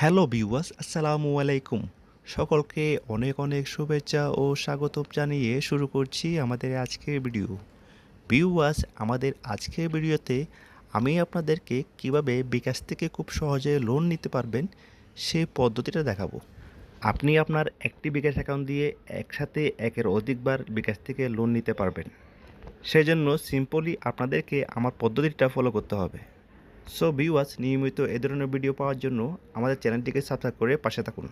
Hello viewers, আসসালামু আলাইকুম। সকলকে অনেক অনেক শুভেচ্ছা ও স্বাগত জানিয়ে শুরু করছি আমাদের আজকের ভিডিও। ভিউয়ার্স, আমাদের আজকের ভিডিওতে আমি আপনাদেরকে কীভাবে বিকাশ থেকে খুব সহজে লোন নিতে পারবেন সেই পদ্ধতিটা দেখাবো। আপনি আপনার একটি বিকাশ অ্যাকাউন্ট দিয়ে একসাথে একের অধিকবার বিকাশ থেকে লোন নিতে পারবেন। সেজন্য সিম্পলি আপনাদেরকে আমার পদ্ধতিটা ফলো করতে হবে। সো ভিউয়ার্স, নিয়মিত এ ধরনের ভিডিও পাওয়ার জন্য আমাদের চ্যানেলটিকে সাবস্ক্রাইব করে পাশে থাকুন।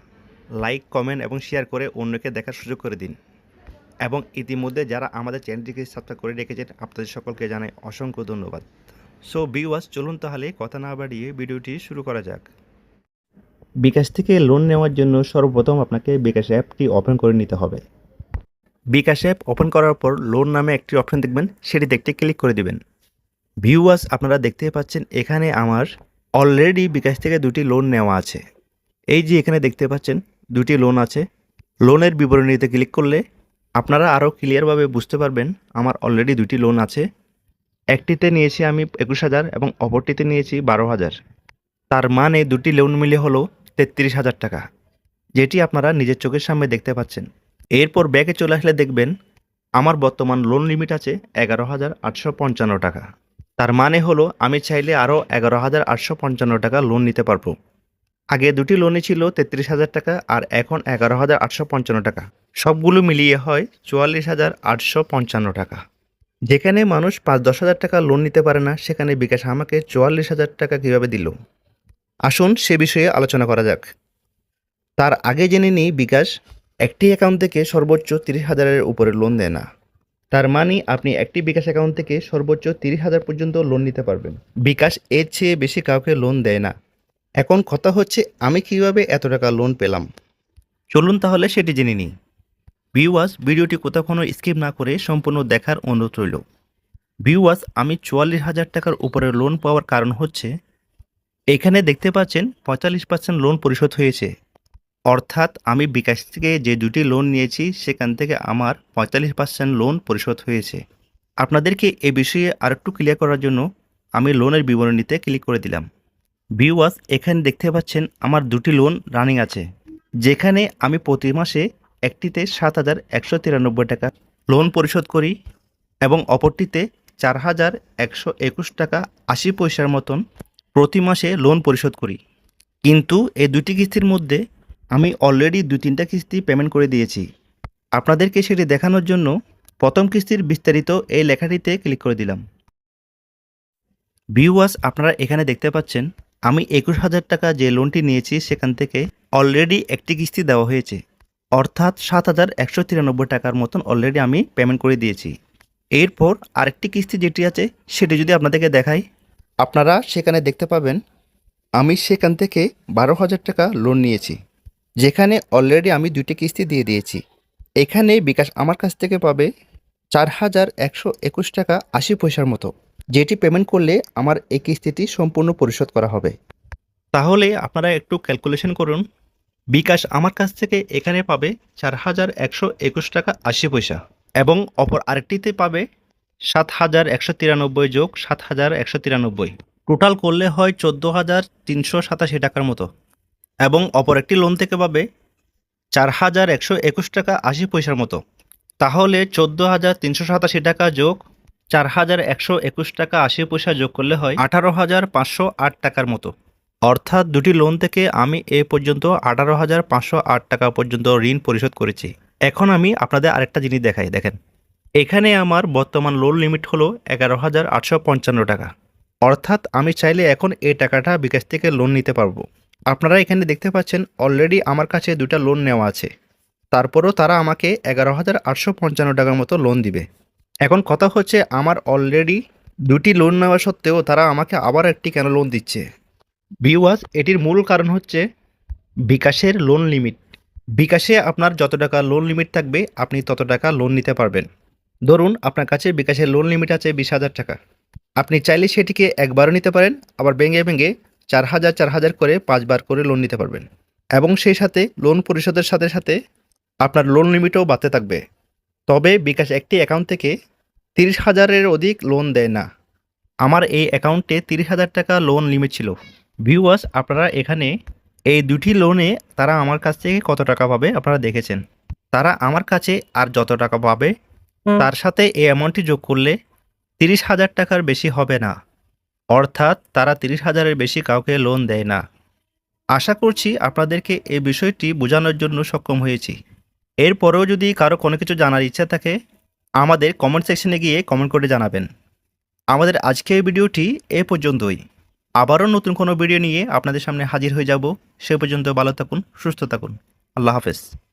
লাইক কমেন্ট এবং শেয়ার করে অন্যকে দেখার সুযোগ করে দিন। এবং ইতিমধ্যে যারা আমাদের চ্যানেলটিকে সাবস্ক্রাইব করে রেখেছেন, আপনাদের সকলকে জানাই অসংখ্য ধন্যবাদ। সো ভিউয়ার্স, চলুন তাহলে কথা না বাড়িয়ে ভিডিওটি শুরু করা যাক। বিকাশ থেকে লোন নেওয়ার জন্য সর্বপ্রথম আপনাকে বিকাশ অ্যাপটি ওপেন করে নিতে হবে। বিকাশ অ্যাপ ওপেন করার পর লোন নামে একটি অপশন দেখবেন সেটি দেখতে ক্লিক করে দিবেন। ভিউয়ার্স আপনারা দেখতে পাচ্ছেন, এখানে আমার অলরেডি বিকাশ থেকে দুটি লোন নেওয়া আছে। এই যে এখানে দেখতে পাচ্ছেন, দুটি লোন আছে। লোনের বিবরণীতে ক্লিক করলে আপনারা আরও ক্লিয়ারভাবে বুঝতে পারবেন, আমার অলরেডি দুটি লোন আছে। একটিতে নিয়েছি আমি একুশ হাজার এবং অপরটিতে নিয়েছি বারো হাজার। তার মানে দুটি লোন মিলে হলো তেত্রিশ হাজার টাকা, যেটি আপনারা নিজের চোখের সামনে দেখতে পাচ্ছেন। এরপর ব্যাগে চলে আসলে দেখবেন, আমার বর্তমান লোন লিমিট আছে এগারো হাজার আটশো পঞ্চান্ন টাকা। তার মানে হলো, আমি চাইলে আরও এগারো হাজার আটশো পঞ্চান্ন টাকা লোন নিতে পারব। আগে দুটি লোনই ছিল তেত্রিশ হাজার টাকা আর এখন এগারো হাজার আটশো পঞ্চান্ন টাকা। সবগুলো মিলিয়ে হয় চুয়াল্লিশ হাজার আটশো পঞ্চান্ন টাকা। যেখানে মানুষ পাঁচ দশ হাজার টাকা লোন নিতে পারে না, সেখানে বিকাশ আমাকে চুয়াল্লিশ হাজার টাকা কীভাবে দিল? আসুন সে বিষয়ে আলোচনা করা যাক। তার আগে জেনে নিই, বিকাশ একটি অ্যাকাউন্ট থেকে সর্বোচ্চ তিরিশ হাজারের উপরে লোন দেয় না। তার মানে আপনি একটি বিকাশ অ্যাকাউন্ট থেকে সর্বোচ্চ তিরিশ হাজার পর্যন্ত লোন নিতে পারবেন। বিকাশ এর চেয়ে বেশি কাউকে লোন দেয় না। এখন কথা হচ্ছে, আমি কীভাবে এত টাকা লোন পেলাম? চলুন তাহলে সেটি জেনে নিই। ভিউয়ার্স, ভিডিওটি কোথাও কোনো স্কিপ না করে সম্পূর্ণ দেখার অনুরোধ রইল। ভিউয়ার্স, আমি চুয়াল্লিশ হাজার টাকার উপরে লোন পাওয়ার কারণ হচ্ছে, এখানে দেখতে পাচ্ছেন পঁয়তাল্লিশ পার্সেন্ট লোন পরিশোধ হয়েছে। অর্থাৎ আমি বিকাশ থেকে যে দুটি লোন নিয়েছি, সেখান থেকে আমার পঁয়তাল্লিশ পার্সেন্ট লোন পরিশোধ হয়েছে। আপনাদেরকে এ বিষয়ে আরেকটু ক্লিয়ার করার জন্য আমি লোনের বিবরণীতে ক্লিক করে দিলাম। ভিউয়ার্স এখানে দেখতে পাচ্ছেন আমার দুটি লোন রানিং আছে, যেখানে আমি প্রতি মাসে একটিতে সাত হাজার একশো তিরানব্বই টাকা লোন পরিশোধ করি এবং অপরটিতে চার হাজার একশো একুশ টাকা আশি পয়সার মতন প্রতি মাসে লোন পরিশোধ করি। কিন্তু এই দুটি কিস্তির মধ্যে আমি অলরেডি দু তিনটা কিস্তি পেমেন্ট করে দিয়েছি। আপনাদেরকে সেটি দেখানোর জন্য প্রথম কিস্তির বিস্তারিত এই লেখাটিতে ক্লিক করে দিলাম। ভিউয়ার্স আপনারা এখানে দেখতে পাচ্ছেন, আমি একুশ হাজার টাকা যে লোনটি নিয়েছি সেখান থেকে অলরেডি একটি কিস্তি দেওয়া হয়েছে। অর্থাৎ সাত হাজার একশো তিরানব্বই টাকার মতন অলরেডি আমি পেমেন্ট করে দিয়েছি। এরপর আরেকটি কিস্তি যেটি আছে, সেটি যদি আপনাদেরকে দেখাই। আপনারা সেখানে দেখতে পাবেন, আমি সেখান থেকে বারো হাজার টাকা লোন নিয়েছি। যেখানে অলরেডি আমি দুইটি কিস্তি দিয়ে দিয়েছি। এখানে বিকাশ আমার কাছ থেকে পাবে চার হাজার একশো একুশ টাকা আশি পয়সার মতো, যেটি পেমেন্ট করলে আমার এই কিস্তিটি সম্পূর্ণ পরিশোধ করা হবে। তাহলে আপনারা একটু ক্যালকুলেশন করুন। বিকাশ আমার কাছ থেকে এখানে পাবে চার হাজার একশো একুশ টাকা আশি পয়সা এবং অপর আরেকটিতে পাবে সাত হাজার একশো তিরানব্বই যোগ সাত হাজার একশো তিরানব্বই। টোটাল করলে হয় চোদ্দ হাজার তিনশো সাতাশি টাকার মতো। এবং অপর একটি লোন থেকে পাবে চার হাজার একশো একুশ টাকা আশি পয়সার মতো। তাহলে চোদ্দ হাজার তিনশো সাতাশি টাকা যোগ চার হাজার একশো একুশ টাকা আশি পয়সা যোগ করলে হয় আঠারো হাজার পাঁচশো আট টাকার মতো। অর্থাৎ দুটি লোন থেকে আমি এ পর্যন্ত আঠারো হাজার পাঁচশো আট টাকা পর্যন্ত ঋণ পরিশোধ করেছি। এখন আমি আপনাদের আরেকটা জিনিস দেখাই, দেখেন। এখানে আমার বর্তমান লোন লিমিট হলো এগারো হাজার আটশো পঞ্চান্ন টাকা। অর্থাৎ আমি চাইলে এখন এই টাকাটা বিকাশ থেকে লোন নিতে পারব। আপনারা এখানে দেখতে পাচ্ছেন অলরেডি আমার কাছে দুটা লোন নেওয়া আছে। তারপরও তারা আমাকে এগারো হাজার আটশো পঞ্চান্ন টাকার মতো লোন দিবে। এখন কথা হচ্ছে আমার অলরেডি দুটি লোন নেওয়া সত্ত্বেও তারা আমাকে আবার একটি কেন লোন দিচ্ছে? ভিওয়াস এটির মূল কারণ হচ্ছে বিকাশের লোন লিমিট বিকাশে আপনার যত টাকা লোন লিমিট থাকবে, আপনি তত টাকা লোন নিতে পারবেন। ধরুন আপনার কাছে বিকাশের লোন লিমিট আছে বিশ হাজার টাকা। আপনি চাইলে সেটিকে একবারও নিতে পারেন আবার ভেঙে ভেঙে চার হাজার চার হাজার করে পাঁচবার করে লোন নিতে পারবেন। এবং সেই সাথে লোন পরিশোধের সাথে সাথে আপনার লোন লিমিটও বাড়তে থাকবে। তবে বিকাশ একটি অ্যাকাউন্ট থেকে তিরিশ হাজারের অধিক লোন দেয় না। আমার এই অ্যাকাউন্টে তিরিশ হাজার টাকা লোন লিমিট ছিল। ভিউয়ার্স আপনারা এখানে এই দুটি লোনে তারা আমার কাছ থেকে কত টাকা পাবে আপনারা দেখেছেন। তারা আমার কাছে আর যত টাকা পাবে তার সাথে এই অ্যামাউন্টটি যোগ করলে তিরিশ হাজার টাকার বেশি হবে না। অর্থাৎ তারা তিরিশ হাজারের বেশি কাউকে লোন দেয় না। আশা করছি আপনাদেরকে এই বিষয়টি বোঝানোর জন্য সক্ষম হয়েছি। এরপরেও যদি কারও কোনো কিছু জানার ইচ্ছা থাকে, আমাদের কমেন্ট সেকশনে গিয়ে কমেন্ট করে জানাবেন। আমাদের আজকের ভিডিওটি এ পর্যন্তই। আবারও নতুন কোনো ভিডিও নিয়ে আপনাদের সামনে হাজির হয়ে যাব। সে পর্যন্ত ভালো থাকুন, সুস্থ থাকুন। আল্লাহ হাফেজ।